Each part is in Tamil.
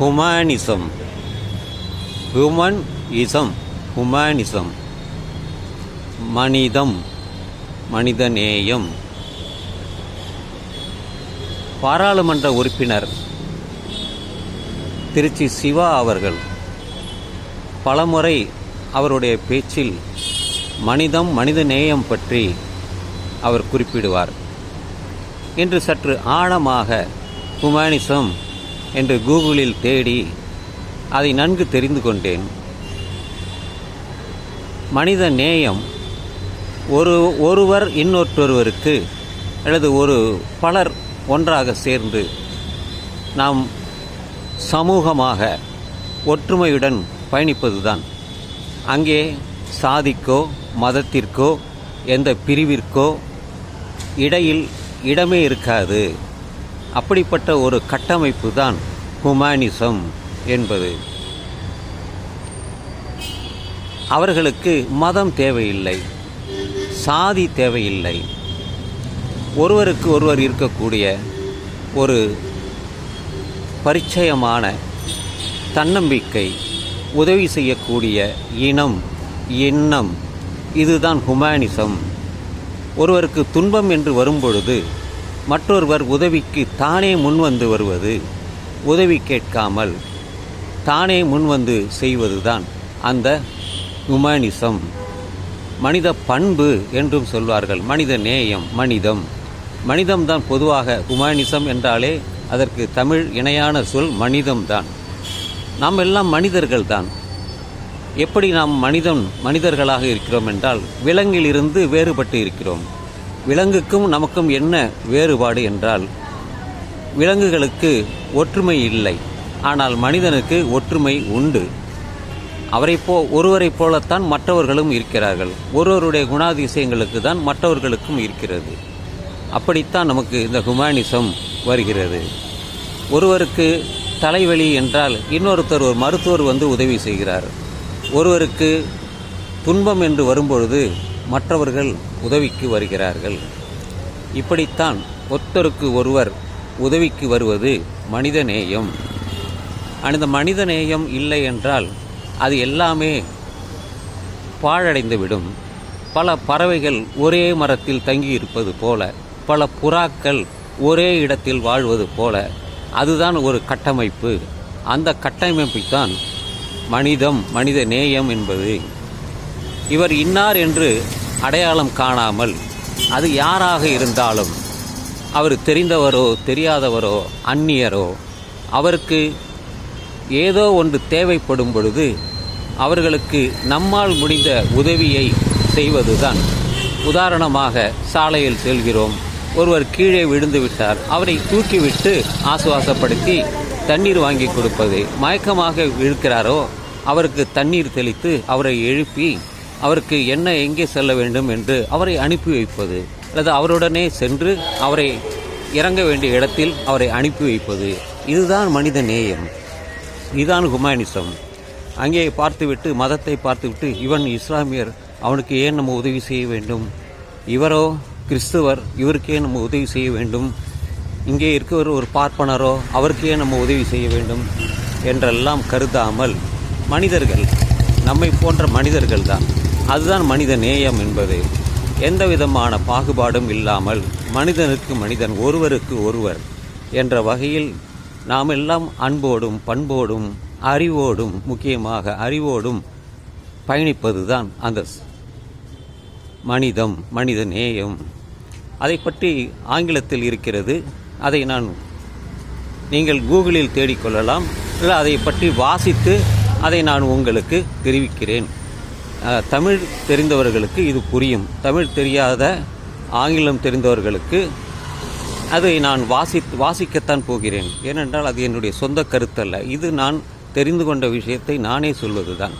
ஹுமானிசம் ஹியூமன் இசம் ஹுமானிசம் மனிதம் மனிதநேயம் பாராளுமன்ற உறுப்பினர் திருச்சி சிவா அவர்கள். பலமுறை அவருடைய பேச்சில் மனிதம் மனித நேயம் பற்றி அவர் குறிப்பிடுவார். இன்று சற்று ஆழமாக ஹுமானிசம் என்று கூகுளில் தேடி அதை நன்கு தெரிந்து கொண்டேன். மனித நேயம் ஒரு ஒருவர் இன்னொருவருக்கு அல்லது ஒரு பலர் ஒன்றாக சேர்ந்து நாம் சமூகமாக ஒற்றுமையுடன் பயணிப்பதுதான். அங்கே சாதிக்கோ மதத்திற்கோ எந்த பிரிவிற்கோ இடையில் இடமே இருக்காது. அப்படிப்பட்ட ஒரு கட்டமைப்பு தான் ஹுமானிசம் என்பது. அவர்களுக்கு மதம் தேவையில்லை சாதி தேவையில்லை. ஒருவருக்கு ஒருவர் இருக்கக்கூடிய ஒரு பரிச்சயமான தன்னம்பிக்கை உதவி செய்யக்கூடிய இனம் எண்ணம் இதுதான் ஹுமானிசம். ஒருவருக்கு துன்பம் என்று வரும்பொழுது மற்றொருவர் உதவிக்கு தானே முன்வந்து வருவது? உதவி கேட்காமல் தானே முன்வந்து செய்வதுதான் அந்த ஹுமானிசம் மனித பண்பு என்றும் சொல்வார்கள். மனித நேயம் மனிதம். மனிதம்தான் பொதுவாக ஹுமானிசம் என்றாலே அதற்கு தமிழ் இணையான சொல் மனிதம்தான் நாம் எல்லாம் மனிதர்கள் தான். எப்படி நாம் மனிதன் மனிதர்களாக இருக்கிறோம் என்றால் விலங்கிலிருந்து வேறுபட்டு இருக்கிறோம். விலங்குக்கும் நமக்கும் என்ன வேறுபாடு என்றால் விலங்குகளுக்கு ஒற்றுமை இல்லை ஆனால் மனிதனுக்கு ஒற்றுமை உண்டு. அவரை போ ஒருவரைப் போலத்தான் மற்றவர்களும் இருக்கிறார்கள். ஒருவருடைய குணாதிசயங்களுக்கு தான் மற்றவர்களுக்கும் இருக்கிறது. அப்படித்தான் நமக்கு இந்த ஹுமானிசம் வருகிறது. ஒருவருக்கு தலைவலி என்றால் இன்னொருத்தர் ஒரு மருத்துவர் வந்து உதவி செய்கிறார். ஒருவருக்கு துன்பம் என்று வரும்பொழுது மற்றவர்கள் உதவிக்கு வருகிறார்கள். இப்படித்தான் ஒருத்தருக்கு ஒருவர் உதவிக்கு வருவது மனிதநேயம். அந்த மனிதநேயம் இல்லை என்றால் அது எல்லாமே பாழடைந்துவிடும். பல பறவைகள் ஒரே மரத்தில் தங்கியிருப்பது போல பல புறாக்கள் ஒரே இடத்தில் வாழ்வது போல அதுதான் ஒரு கட்டமைப்பு. அந்த கட்டமைப்பைத்தான் மனிதம் மனித நேயம் என்பது. இவர் இன்னார் என்று அடையாளம் காணாமல் அது யாராக இருந்தாலும் அவர் தெரிந்தவரோ தெரியாதவரோ அந்நியரோ அவருக்கு ஏதோ ஒன்று தேவைப்படும் பொழுது அவர்களுக்கு நம்மால் முடிந்த உதவியை செய்வதுதான். உதாரணமாக சாலையில் செல்கிறோம். ஒருவர் கீழே விழுந்து விட்டார். அவரை தூக்கிவிட்டு ஆசுவாசப்படுத்தி தண்ணீர் வாங்கி கொடுப்பது மயக்கமாக இழுக்கிறாரோ அவருக்கு தண்ணீர் தெளித்து அவரை எழுப்பி அவருக்கு என்ன எங்கே செல்ல வேண்டும் என்று அவரை அனுப்பி வைப்பது அல்லது அவருடனே சென்று அவரை இறங்க வேண்டிய இடத்தில் அவரை அனுப்பி வைப்பது இதுதான் மனித நேயம். இதுதான் ஹுமானிசம். அங்கே பார்த்துவிட்டு மதத்தை பார்த்துவிட்டு இவன் இஸ்லாமியர் அவனுக்கு ஏன் நம்ம உதவி செய்ய வேண்டும்? இவரோ கிறிஸ்துவர் இவருக்கே நம்ம உதவி செய்ய வேண்டும்? இங்கே இருக்கிற ஒரு பார்ப்பனரோ அவருக்கே நம்ம உதவி செய்ய வேண்டும்? என்றெல்லாம் கருதாமல் மனிதர்கள் நம்மை போன்ற மனிதர்கள் தான் அதுதான் மனித நேயம் என்பது. எந்த விதமான பாகுபாடும் இல்லாமல் மனிதனுக்கு மனிதன் ஒருவருக்கு ஒருவர் என்ற வகையில் நாம் எல்லாம் அன்போடும் பண்போடும் அறிவோடும் முக்கியமாக அறிவோடும் பயணிப்பதுதான் அந்த மனிதம் மனித நேயம். அதை பற்றி ஆங்கிலத்தில் இருக்கிறது. அதை நான் நீங்கள் கூகுளில் தேடிக்கொள்ளலாம் இல்லை அதை பற்றி வாசித்து அதை நான் உங்களுக்கு தெரிவிக்கிறேன். தமிழ் தெரிந்தவர்களுக்கு இது புரியும். தமிழ் தெரியாத ஆங்கிலம் தெரிந்தவர்களுக்கு அதை நான் வாசி வாசிக்கத்தான் போகிறேன். ஏனென்றால் அது என்னுடைய சொந்த கருத்தல்ல. இது நான் தெரிந்து கொண்ட விஷயத்தை நானே சொல்வதுதான்.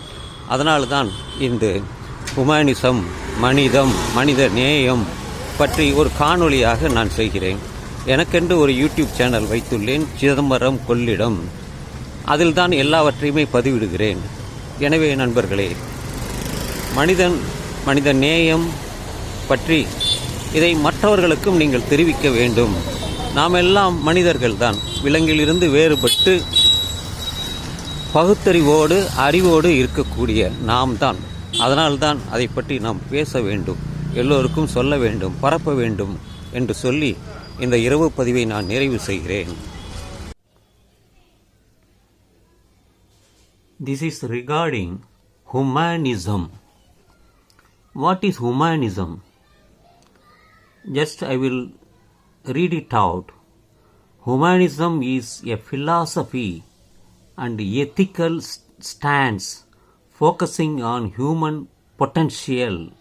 அதனால்தான் இந்த ஹுமானிசம் மனிதம் மனித நேயம் பற்றி ஒரு காணொளியாக நான் செய்கிறேன். எனக்கென்று ஒரு யூடியூப் சேனல் வைத்துள்ளேன் சிதம்பரம் கொள்ளிடம். அதில் தான் எல்லாவற்றையுமே பதிவிடுகிறேன். எனவே நண்பர்களே மனிதன் மனித நேயம் பற்றி இதை மற்றவர்களுக்கும் நீங்கள் தெரிவிக்க வேண்டும். நாம் எல்லாம் மனிதர்கள்தான். விலங்கிலிருந்து வேறுபட்டு பகுத்தறிவோடு அறிவோடு இருக்கக்கூடிய நாம் தான் அதனால்தான் அதை பற்றி நாம் பேச வேண்டும். எல்லோருக்கும் சொல்ல வேண்டும் பரப்ப வேண்டும் என்று சொல்லி இந்த இரவு பதிவை நான் நிறைவு செய்கிறேன். This is recording humanism. What is humanism? Just I will read it out. Humanism is a philosophy and ethical stance focusing on human potential,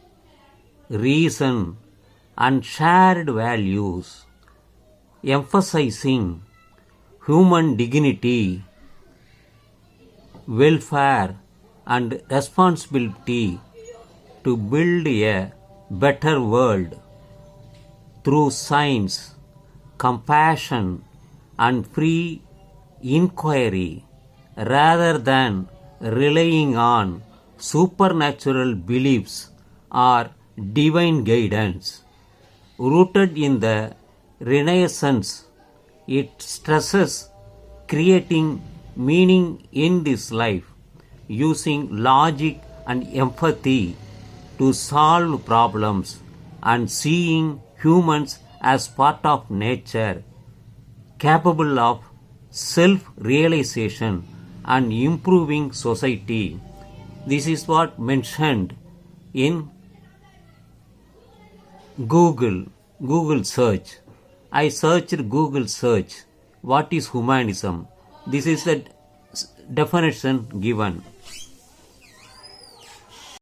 reason, and shared values, emphasizing human dignity, welfare, and responsibility to build a better world through science, compassion, and free inquiry rather than relying on supernatural beliefs or divine guidance. Rooted in the Renaissance, it stresses creating meaning in this life using logic and empathy to solve problems and seeing humans as part of nature capable of self realization and improving society. This is what mentioned in Google, Google search. I searched Google search. What is humanism? This is the definition given.